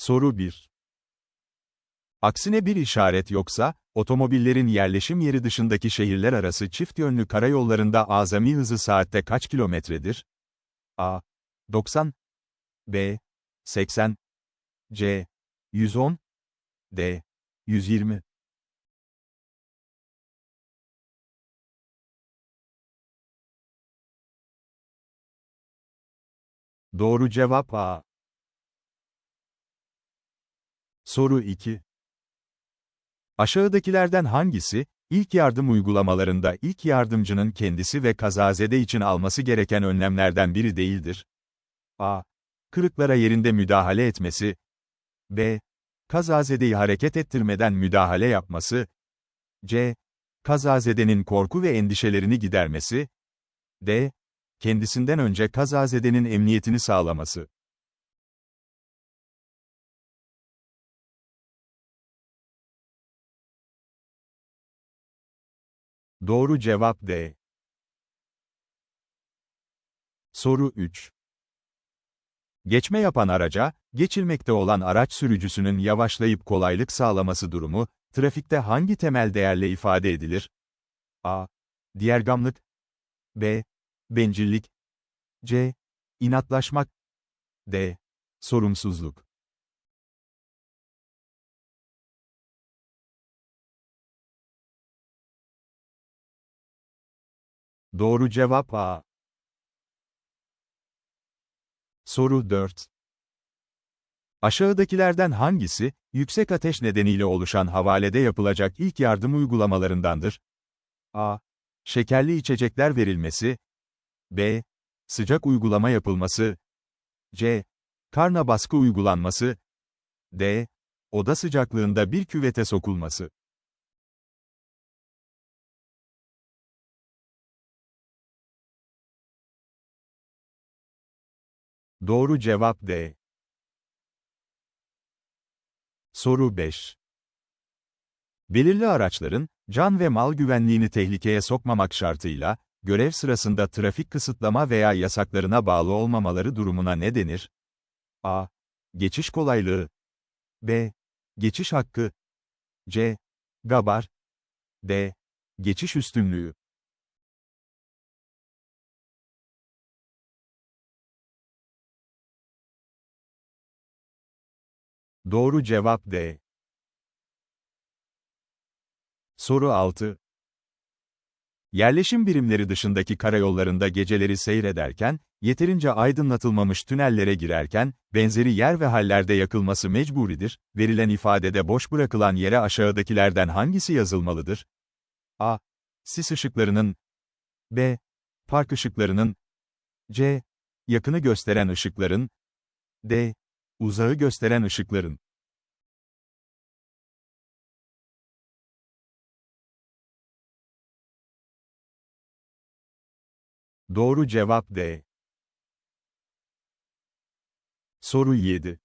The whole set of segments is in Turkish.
Soru 1. Aksine bir işaret yoksa, otomobillerin yerleşim yeri dışındaki şehirler arası çift yönlü karayollarında azami hızı saatte kaç kilometredir? A. 90 B. 80 C. 110 D. 120 Doğru cevap A. Soru 2. Aşağıdakilerden hangisi, ilk yardım uygulamalarında ilk yardımcının kendisi ve kazazede için alması gereken önlemlerden biri değildir? A. Kırıklara yerinde müdahale etmesi. B. Kazazedeyi hareket ettirmeden müdahale yapması. C. Kazazedenin korku ve endişelerini gidermesi. D. Kendisinden önce kazazedenin emniyetini sağlaması. Doğru cevap D. Soru 3. Geçme yapan araca, geçilmekte olan araç sürücüsünün yavaşlayıp kolaylık sağlaması durumu, trafikte hangi temel değerle ifade edilir? A. Diğergamlık B. Bencillik C. İnatlaşmak D. Sorumsuzluk Doğru cevap A. Soru 4. Aşağıdakilerden hangisi, yüksek ateş nedeniyle oluşan havalede yapılacak ilk yardım uygulamalarındandır? A. Şekerli içecekler verilmesi. B. Sıcak uygulama yapılması. C. Karna baskı uygulanması. D. Oda sıcaklığında bir küvete sokulması. Doğru cevap D. Soru 5. Belirli araçların, can ve mal güvenliğini tehlikeye sokmamak şartıyla, görev sırasında trafik kısıtlama veya yasaklarına bağlı olmamaları durumuna ne denir? A. Geçiş kolaylığı. B. Geçiş hakkı. C. Gabar. D. Geçiş üstünlüğü. Doğru cevap D. Soru 6. Yerleşim birimleri dışındaki karayollarında geceleri seyrederken, yeterince aydınlatılmamış tünellere girerken, benzeri yer ve hallerde yakılması mecburidir, verilen ifadede boş bırakılan yere aşağıdakilerden hangisi yazılmalıdır? A. Sis ışıklarının B. Park ışıklarının C. Yakını gösteren ışıkların D. Uzağı gösteren ışıkların. Doğru cevap D. Soru 7.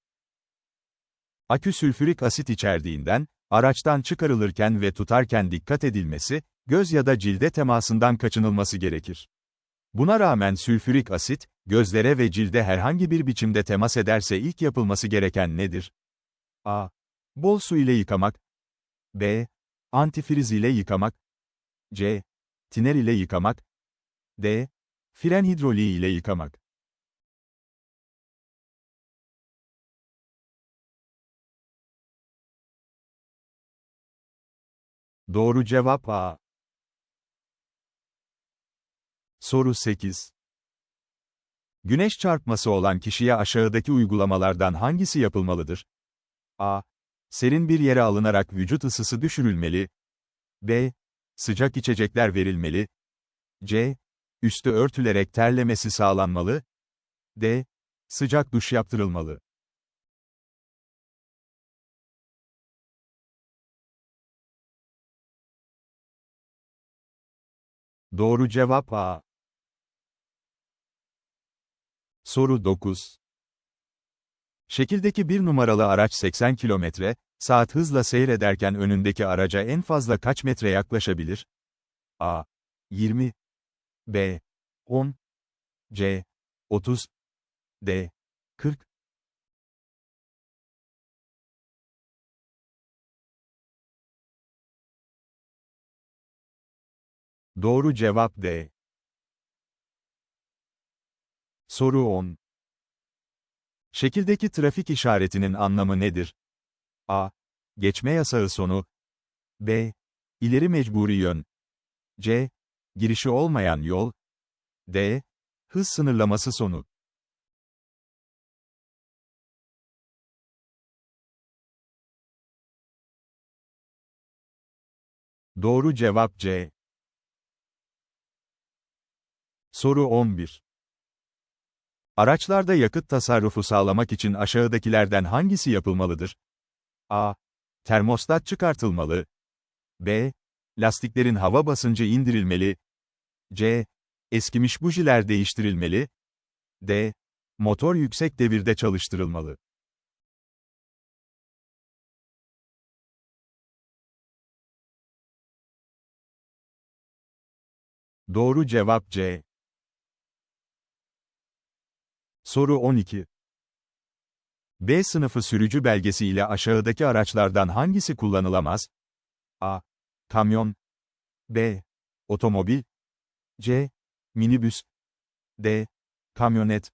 Akü sülfürik asit içerdiğinden, araçtan çıkarılırken ve tutarken dikkat edilmesi, göz ya da cilde temasından kaçınılması gerekir. Buna rağmen sülfürik asit, gözlere ve cilde herhangi bir biçimde temas ederse ilk yapılması gereken nedir? A. Bol su ile yıkamak. B. Antifriz ile yıkamak. C. Tiner ile yıkamak. D. Fren hidroliği ile yıkamak. Doğru cevap A. Soru 8. Güneş çarpması olan kişiye aşağıdaki uygulamalardan hangisi yapılmalıdır? A. Serin bir yere alınarak vücut ısısı düşürülmeli. B. Sıcak içecekler verilmeli. C. Üstü örtülerek terlemesi sağlanmalı. D. Sıcak duş yaptırılmalı. Doğru cevap A. Soru 9. Şekildeki bir numaralı araç 80 km, saat hızla seyrederken önündeki araca en fazla kaç metre yaklaşabilir? A. 20 B. 10 C. 30 D. 40 Doğru cevap D. Soru 10. Şekildeki trafik işaretinin anlamı nedir? A. Geçme yasağı sonu. B. İleri mecburi yön. C. Girişi olmayan yol. D. Hız sınırlaması sonu. Doğru cevap C. Soru 11. Araçlarda yakıt tasarrufu sağlamak için aşağıdakilerden hangisi yapılmalıdır? A. Termostat çıkartılmalı. B. Lastiklerin hava basıncı indirilmeli. C. Eskimiş bujiler değiştirilmeli. D. Motor yüksek devirde çalıştırılmalı. Doğru cevap C. Soru 12. B sınıfı sürücü belgesi ile aşağıdaki araçlardan hangisi kullanılamaz? A. Kamyon. B. Otomobil. C. Minibüs. D. Kamyonet.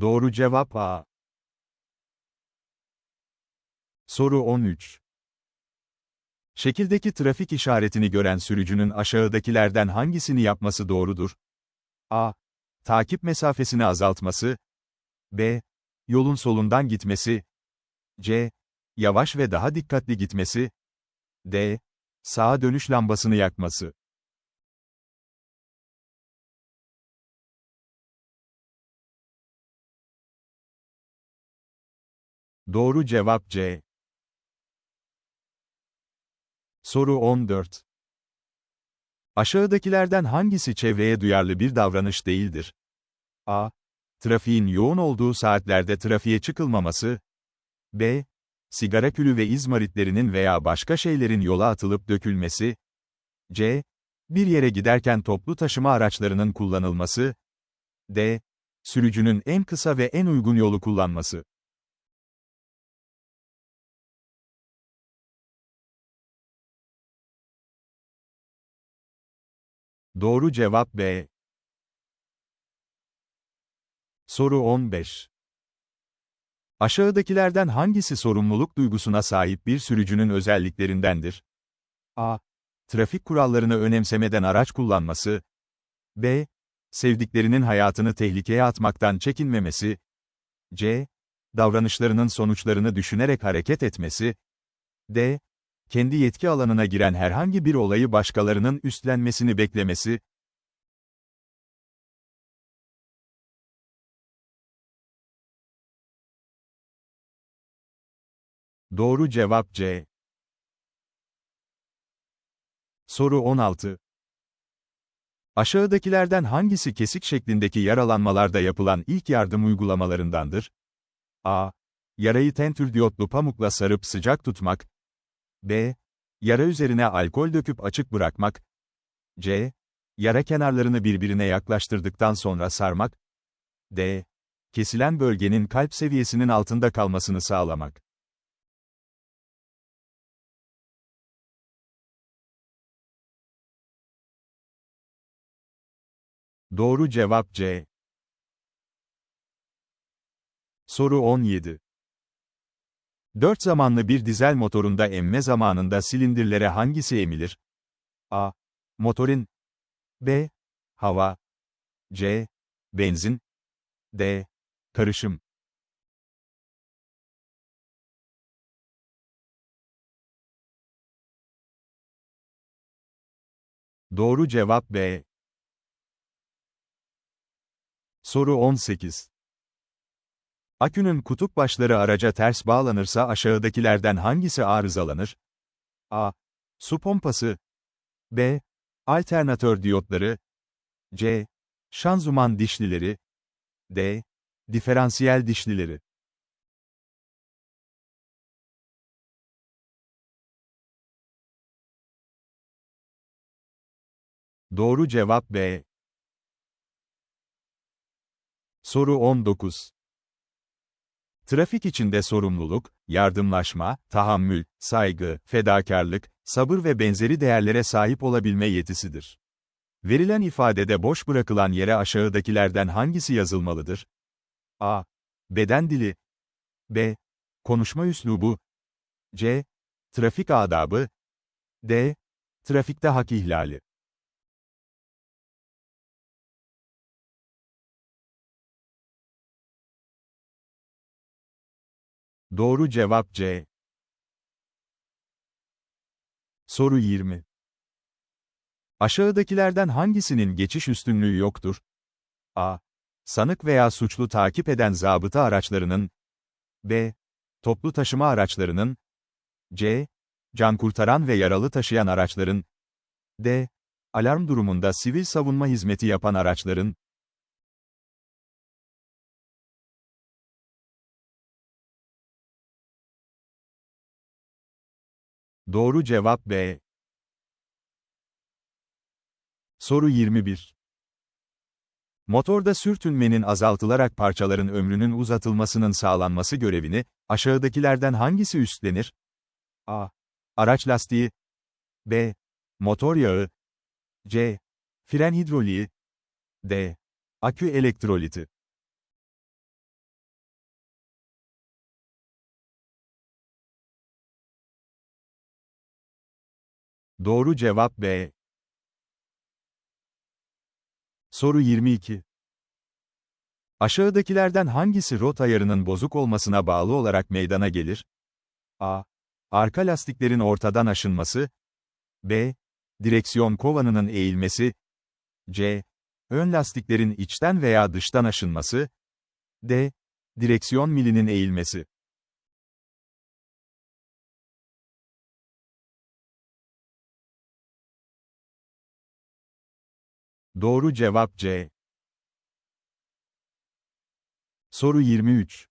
Doğru cevap A. Soru 13. Şekildeki trafik işaretini gören sürücünün aşağıdakilerden hangisini yapması doğrudur? A. Takip mesafesini azaltması. B. Yolun solundan gitmesi. C. Yavaş ve daha dikkatli gitmesi. D. Sağa dönüş lambasını yakması. Doğru cevap C. Soru 14. Aşağıdakilerden hangisi çevreye duyarlı bir davranış değildir? A. Trafiğin yoğun olduğu saatlerde trafiğe çıkılmaması. B. Sigara külü ve izmaritlerinin veya başka şeylerin yola atılıp dökülmesi. C. Bir yere giderken toplu taşıma araçlarının kullanılması. D. Sürücünün en kısa ve en uygun yolu kullanması. Doğru cevap B. Soru 15. Aşağıdakilerden hangisi sorumluluk duygusuna sahip bir sürücünün özelliklerindendir? A. Trafik kurallarını önemsemeden araç kullanması. B. Sevdiklerinin hayatını tehlikeye atmaktan çekinmemesi. C. Davranışlarının sonuçlarını düşünerek hareket etmesi. D kendi yetki alanına giren herhangi bir olayı başkalarının üstlenmesini beklemesi, Doğru cevap C. Soru 16. Aşağıdakilerden hangisi kesik şeklindeki yaralanmalarda yapılan ilk yardım uygulamalarındandır? A. Yarayı tentür diyotlu pamukla sarıp sıcak tutmak. B. Yara üzerine alkol döküp açık bırakmak. C. Yara kenarlarını birbirine yaklaştırdıktan sonra sarmak. D. Kesilen bölgenin kalp seviyesinin altında kalmasını sağlamak. Doğru cevap C. Soru 17. Dört zamanlı bir dizel motorunda emme zamanında silindirlere hangisi emilir? A. Motorin B. Hava C. Benzin D. Karışım Doğru cevap B. Soru 18. Akünün kutup başları araca ters bağlanırsa aşağıdakilerden hangisi arızalanır? A. Su pompası. B. Alternatör diyotları. C. Şanzuman dişlileri. D. Diferansiyel dişlileri. Doğru cevap B. Soru 19. Trafik içinde sorumluluk, yardımlaşma, tahammül, saygı, fedakarlık, sabır ve benzeri değerlere sahip olabilme yetisidir. Verilen ifadede boş bırakılan yere aşağıdakilerden hangisi yazılmalıdır? A. Beden dili. B. Konuşma üslubu. C. Trafik adabı. D. Trafikte hak ihlali. Doğru cevap C. Soru 20. Aşağıdakilerden hangisinin geçiş üstünlüğü yoktur? A. Sanık veya suçlu takip eden zabıta araçlarının B. Toplu taşıma araçlarının C. Can kurtaran ve yaralı taşıyan araçların D. Alarm durumunda sivil savunma hizmeti yapan araçların Doğru cevap B. Soru 21. Motorda sürtünmenin azaltılarak parçaların ömrünün uzatılmasının sağlanması görevini, aşağıdakilerden hangisi üstlenir? A. Araç lastiği. B. Motor yağı. C. Fren hidroliği. D. Akü elektroliti. Doğru cevap B. Soru 22. Aşağıdakilerden hangisi rot ayarının bozuk olmasına bağlı olarak meydana gelir? A. Arka lastiklerin ortadan aşınması. B. Direksiyon kovanının eğilmesi. C. Ön lastiklerin içten veya dıştan aşınması. D. Direksiyon milinin eğilmesi. Doğru cevap C. Soru 23.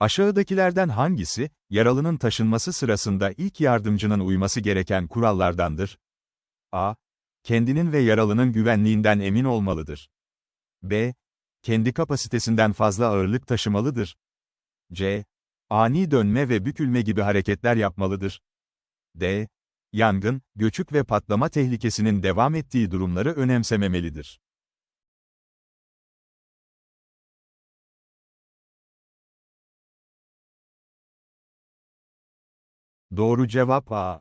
Aşağıdakilerden hangisi, yaralının taşınması sırasında ilk yardımcının uyması gereken kurallardandır? A. Kendinin ve yaralının güvenliğinden emin olmalıdır. B. Kendi kapasitesinden fazla ağırlık taşımalıdır. C. Ani dönme ve bükülme gibi hareketler yapmalıdır. D yangın, göçük ve patlama tehlikesinin devam ettiği durumları önemsememelidir. Doğru cevap A.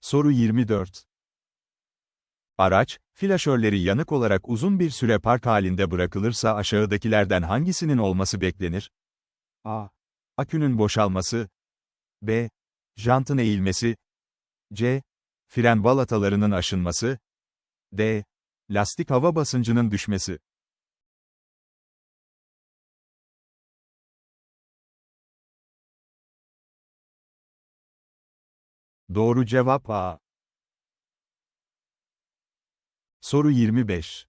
Soru 24. Araç, flaşörleri yanık olarak uzun bir süre park halinde bırakılırsa aşağıdakilerden hangisinin olması beklenir? A. Akünün boşalması. B. Jantın eğilmesi. C. Fren balatalarının aşınması. D. Lastik hava basıncının düşmesi. Doğru cevap A. Soru 25.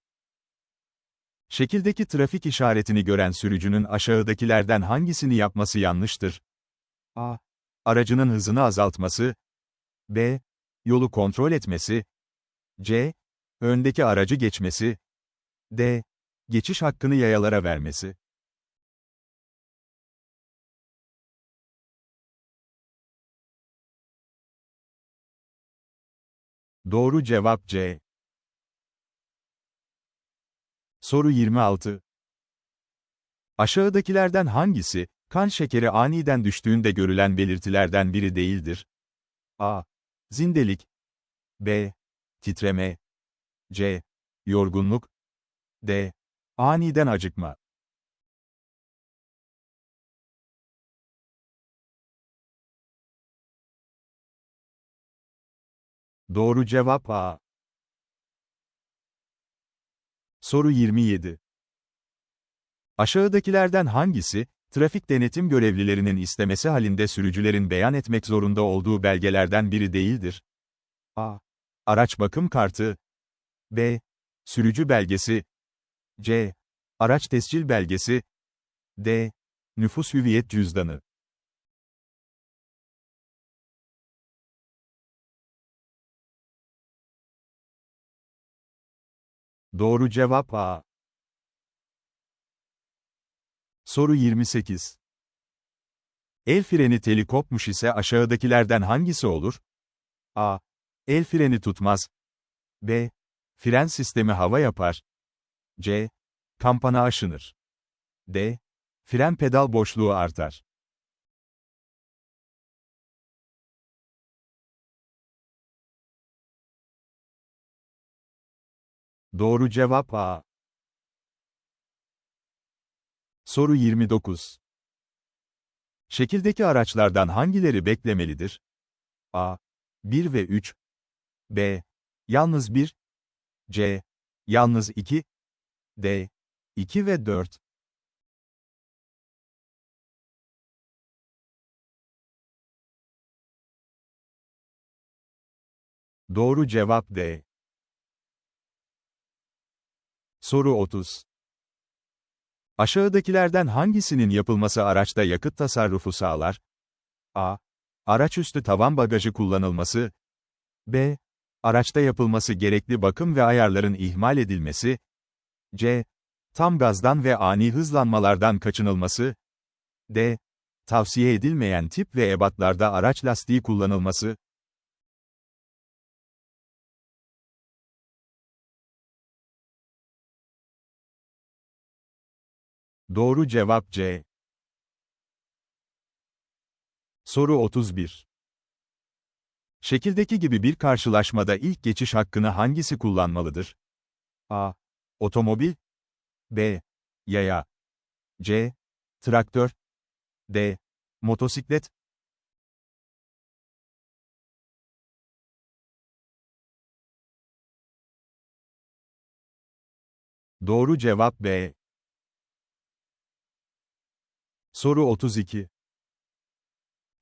Şekildeki trafik işaretini gören sürücünün aşağıdakilerden hangisini yapması yanlıştır? A aracının hızını azaltması, b. yolu kontrol etmesi, c. öndeki aracı geçmesi, d. geçiş hakkını yayalara vermesi. Doğru cevap C. Soru 26. Aşağıdakilerden hangisi, Kan şekeri aniden düştüğünde görülen belirtilerden biri değildir. A. Zindelik. B. Titreme. C. Yorgunluk. D. Aniden acıkma. Doğru cevap A. Soru 27. Aşağıdakilerden hangisi, trafik denetim görevlilerinin istemesi halinde sürücülerin beyan etmek zorunda olduğu belgelerden biri değildir. A. Araç bakım kartı. B. Sürücü belgesi. C. Araç tescil belgesi. D. Nüfus hüviyet cüzdanı. Doğru cevap A. Soru 28. El freni teli kopmuş ise aşağıdakilerden hangisi olur? A. El freni tutmaz. B. Fren sistemi hava yapar. C. Kampana aşınır. D. Fren pedal boşluğu artar. Doğru cevap A. Soru 29. Şekildeki araçlardan hangileri beklemelidir? A. 1 ve 3. B. Yalnız 1. C. Yalnız 2. D. 2 ve 4. Doğru cevap D. Soru 30. Aşağıdakilerden hangisinin yapılması araçta yakıt tasarrufu sağlar? A. Araç üstü tavan bagajı kullanılması. B. Araçta yapılması gerekli bakım ve ayarların ihmal edilmesi. C. Tam gazdan ve ani hızlanmalardan kaçınılması. D. Tavsiye edilmeyen tip ve ebatlarda araç lastiği kullanılması. Doğru cevap C. Soru 31. Şekildeki gibi bir karşılaşmada ilk geçiş hakkını hangisi kullanmalıdır? A. Otomobil B. Yaya C. Traktör D. Motosiklet Doğru cevap B. Soru 32.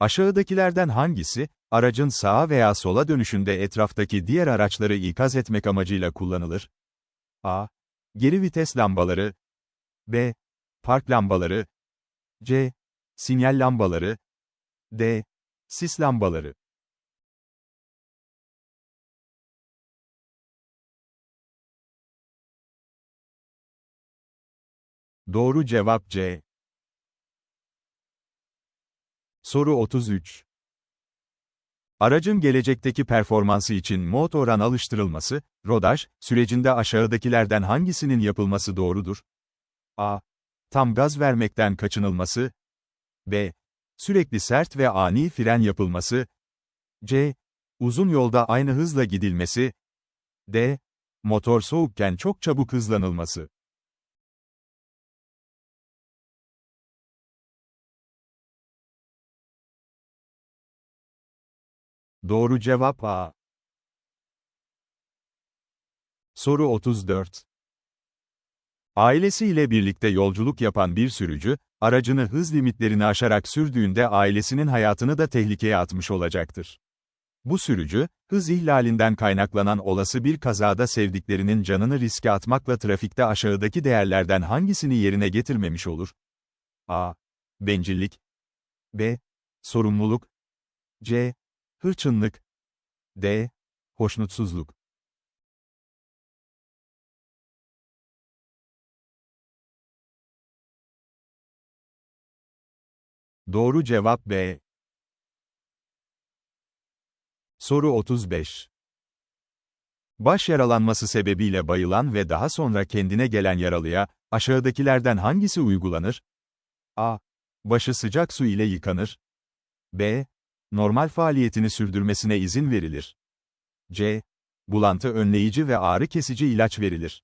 Aşağıdakilerden hangisi, aracın sağa veya sola dönüşünde etraftaki diğer araçları ikaz etmek amacıyla kullanılır? A. Geri vites lambaları. B. Park lambaları. C. Sinyal lambaları. D. Sis lambaları. Doğru cevap C. Soru 33. Aracın gelecekteki performansı için mod oran alıştırılması, rodaj, sürecinde aşağıdakilerden hangisinin yapılması doğrudur? A. Tam gaz vermekten kaçınılması. B. Sürekli sert ve ani fren yapılması. C. Uzun yolda aynı hızla gidilmesi. D. Motor soğukken çok çabuk hızlanılması. Doğru cevap A. Soru 34. Ailesiyle birlikte yolculuk yapan bir sürücü, aracını hız limitlerini aşarak sürdüğünde ailesinin hayatını da tehlikeye atmış olacaktır. Bu sürücü, hız ihlalinden kaynaklanan olası bir kazada sevdiklerinin canını riske atmakla trafikte aşağıdaki değerlerden hangisini yerine getirmemiş olur? A. Bencillik B. Sorumluluk C. Hırçınlık. D. Hoşnutsuzluk. Doğru cevap B. Soru 35. Baş yaralanması sebebiyle bayılan ve daha sonra kendine gelen yaralıya, aşağıdakilerden hangisi uygulanır? A. Başı sıcak su ile yıkanır. B normal faaliyetini sürdürmesine izin verilir. C. Bulantı önleyici ve ağrı kesici ilaç verilir.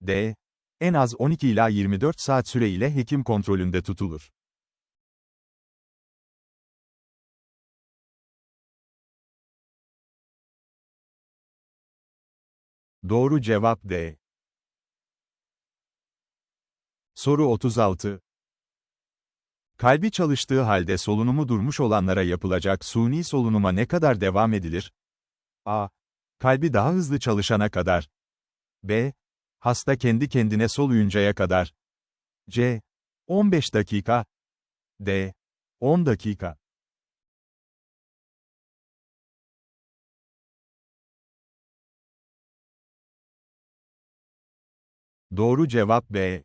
D. En az 12 ila 24 saat süre ile hekim kontrolünde tutulur. Doğru cevap D. Soru 36. Kalbi çalıştığı halde solunumu durmuş olanlara yapılacak suni solunuma ne kadar devam edilir? A. Kalbi daha hızlı çalışana kadar. B. Hasta kendi kendine soluyuncaya kadar. C. 15 dakika. D. 10 dakika. Doğru cevap B.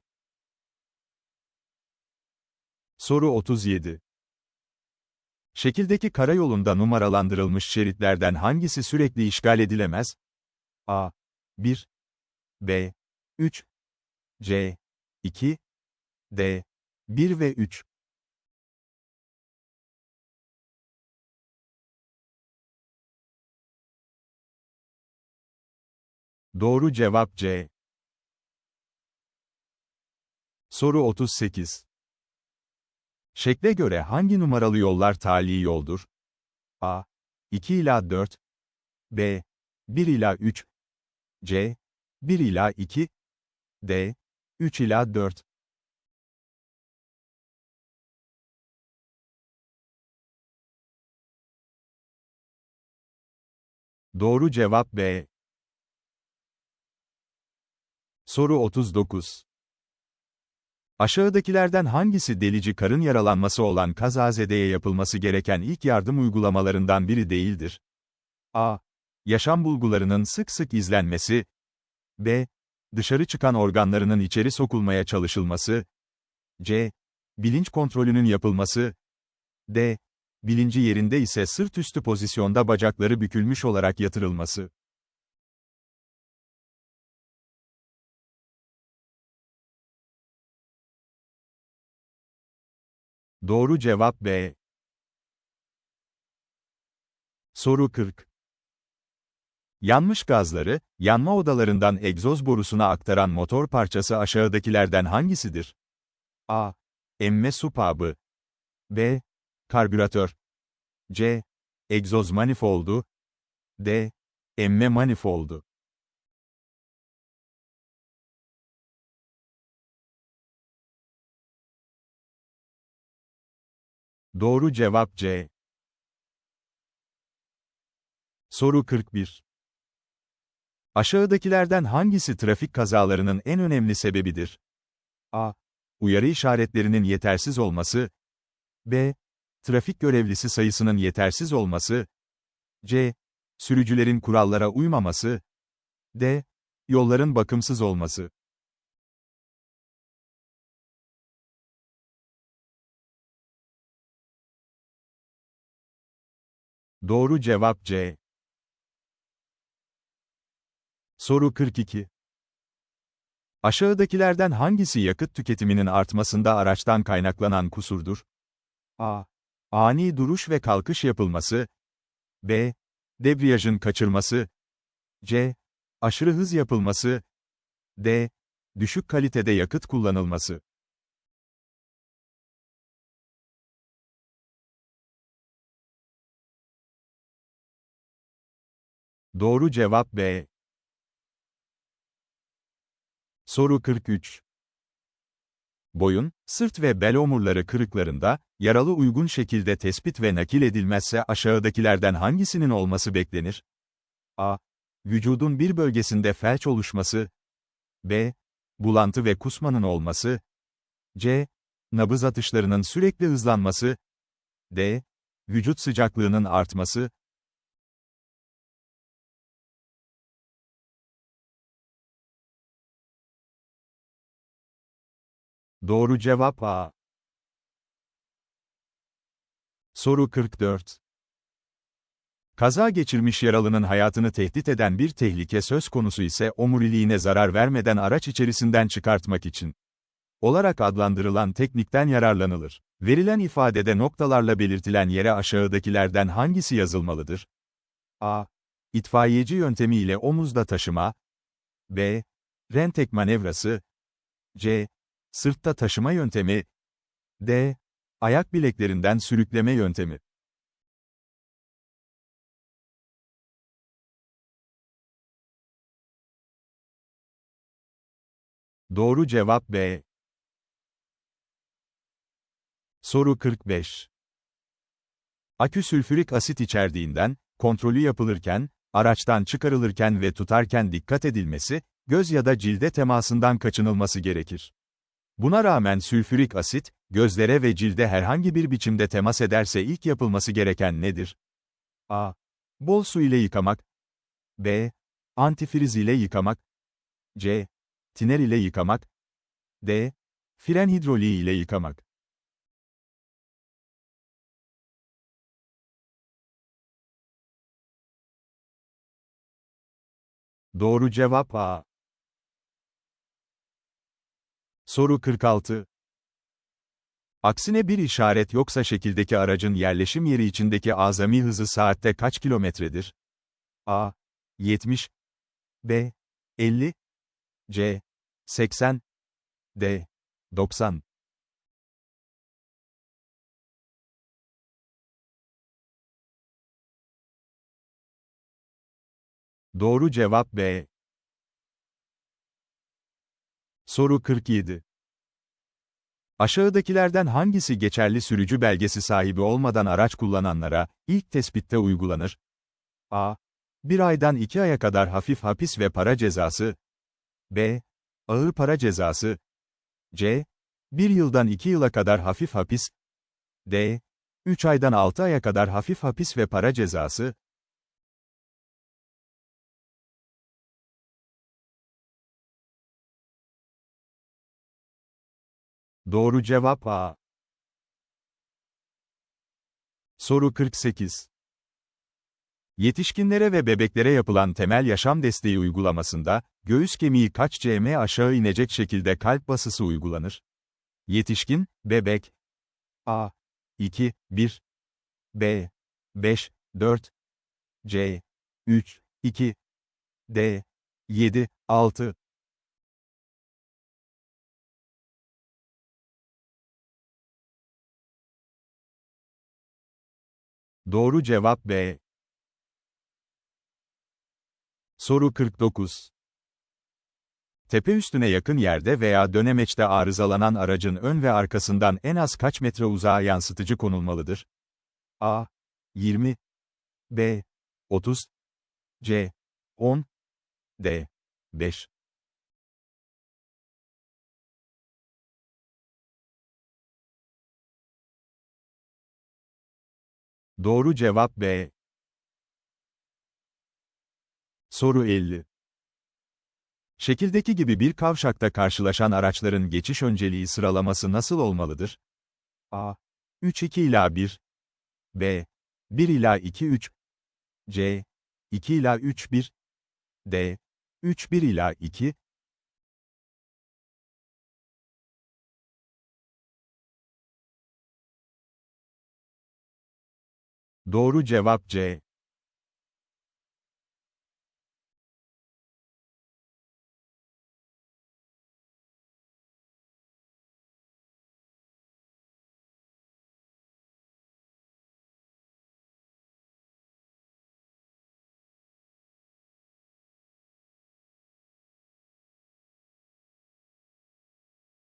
Soru 37. Şekildeki karayolunda numaralandırılmış şeritlerden hangisi sürekli işgal edilemez? A. 1 B. 3 C. 2 D. 1 ve 3 Doğru cevap C. Soru 38. Şekle göre hangi numaralı yollar tali yoldur? A. 2 ila 4 B. 1 ila 3 C. 1 ila 2 D. 3 ila 4 Doğru cevap B. Soru 39. Aşağıdakilerden hangisi delici karın yaralanması olan kazazedeye yapılması gereken ilk yardım uygulamalarından biri değildir? A. Yaşam bulgularının sık sık izlenmesi. B. Dışarı çıkan organlarının içeri sokulmaya çalışılması. C. Bilinç kontrolünün yapılması. D. Bilinci yerinde ise sırt üstü pozisyonda bacakları bükülmüş olarak yatırılması. Doğru cevap B. Soru 40. Yanmış gazları, yanma odalarından egzoz borusuna aktaran motor parçası aşağıdakilerden hangisidir? A. Emme su pabı. B. Karbüratör. C. Egzoz manifoldu. D. Emme manifoldu. Doğru cevap C. Soru 41. Aşağıdakilerden hangisi trafik kazalarının en önemli sebebidir? A. Uyarı işaretlerinin yetersiz olması. B. Trafik görevlisi sayısının yetersiz olması. C. Sürücülerin kurallara uymaması. D. Yolların bakımsız olması. Doğru cevap C. Soru 42. Aşağıdakilerden hangisi yakıt tüketiminin artmasında araçtan kaynaklanan kusurdur? A. Ani duruş ve kalkış yapılması. B. Debriyajın kaçırması. C. Aşırı hız yapılması. D. Düşük kalitede yakıt kullanılması. Doğru cevap B. Soru 43. Boyun, sırt ve bel omurları kırıklarında, yaralı uygun şekilde tespit ve nakil edilmezse aşağıdakilerden hangisinin olması beklenir? A. Vücudun bir bölgesinde felç oluşması. B. Bulantı ve kusmanın olması. C. Nabız atışlarının sürekli hızlanması. D. Vücut sıcaklığının artması. Doğru cevap A. Soru 44. Kaza geçirmiş yaralının hayatını tehdit eden bir tehlike söz konusu ise omuriliğine zarar vermeden araç içerisinden çıkartmak için olarak adlandırılan teknikten yararlanılır. Verilen ifadede noktalarla belirtilen yere aşağıdakilerden hangisi yazılmalıdır? A. İtfaiyeci yöntemiyle omuzda taşıma. B. Rentek manevrası. C. Sırtta taşıma yöntemi. D. Ayak bileklerinden sürükleme yöntemi. Doğru cevap B. Soru 45. Akü sülfürik asit içerdiğinden, kontrolü yapılırken, araçtan çıkarılırken ve tutarken dikkat edilmesi, göz ya da cilde temasından kaçınılması gerekir. Buna rağmen sülfürik asit, gözlere ve cilde herhangi bir biçimde temas ederse ilk yapılması gereken nedir? A. Bol su ile yıkamak. B. Antifriz ile yıkamak. C. Tiner ile yıkamak. D. Fren hidroliği ile yıkamak. Doğru cevap A. Soru 46. Aksine bir işaret yoksa şekildeki aracın yerleşim yeri içindeki azami hızı saatte kaç kilometredir? A. 70 B. 50 C. 80 D. 90 Doğru cevap B. Soru 47. Aşağıdakilerden hangisi geçerli sürücü belgesi sahibi olmadan araç kullananlara, ilk tespitte uygulanır? A. Bir aydan iki aya kadar hafif hapis ve para cezası. B. Ağır para cezası. C. Bir yıldan iki yıla kadar hafif hapis. D. Üç aydan altı aya kadar hafif hapis ve para cezası. Doğru cevap A. Soru 48. Yetişkinlere ve bebeklere yapılan temel yaşam desteği uygulamasında, göğüs kemiği kaç cm aşağı inecek şekilde kalp basısı uygulanır? Yetişkin, bebek. A. 2, 1. B. 5, 4. C. 3, 2. D. 7, 6. Doğru cevap B. Soru 49. Tepe üstüne yakın yerde veya dönemeçte arızalanan aracın ön ve arkasından en az kaç metre uzağa yansıtıcı konulmalıdır? A. 20 B. 30 C. 10 D. 5 Doğru cevap B. Soru 50. Şekildeki gibi bir kavşakta karşılaşan araçların geçiş önceliği sıralaması nasıl olmalıdır? A. 3-2 ila 1 B. 1 ila 2-3 C. 2 ila 3-1 D. 3-1 ila 2 Doğru cevap C.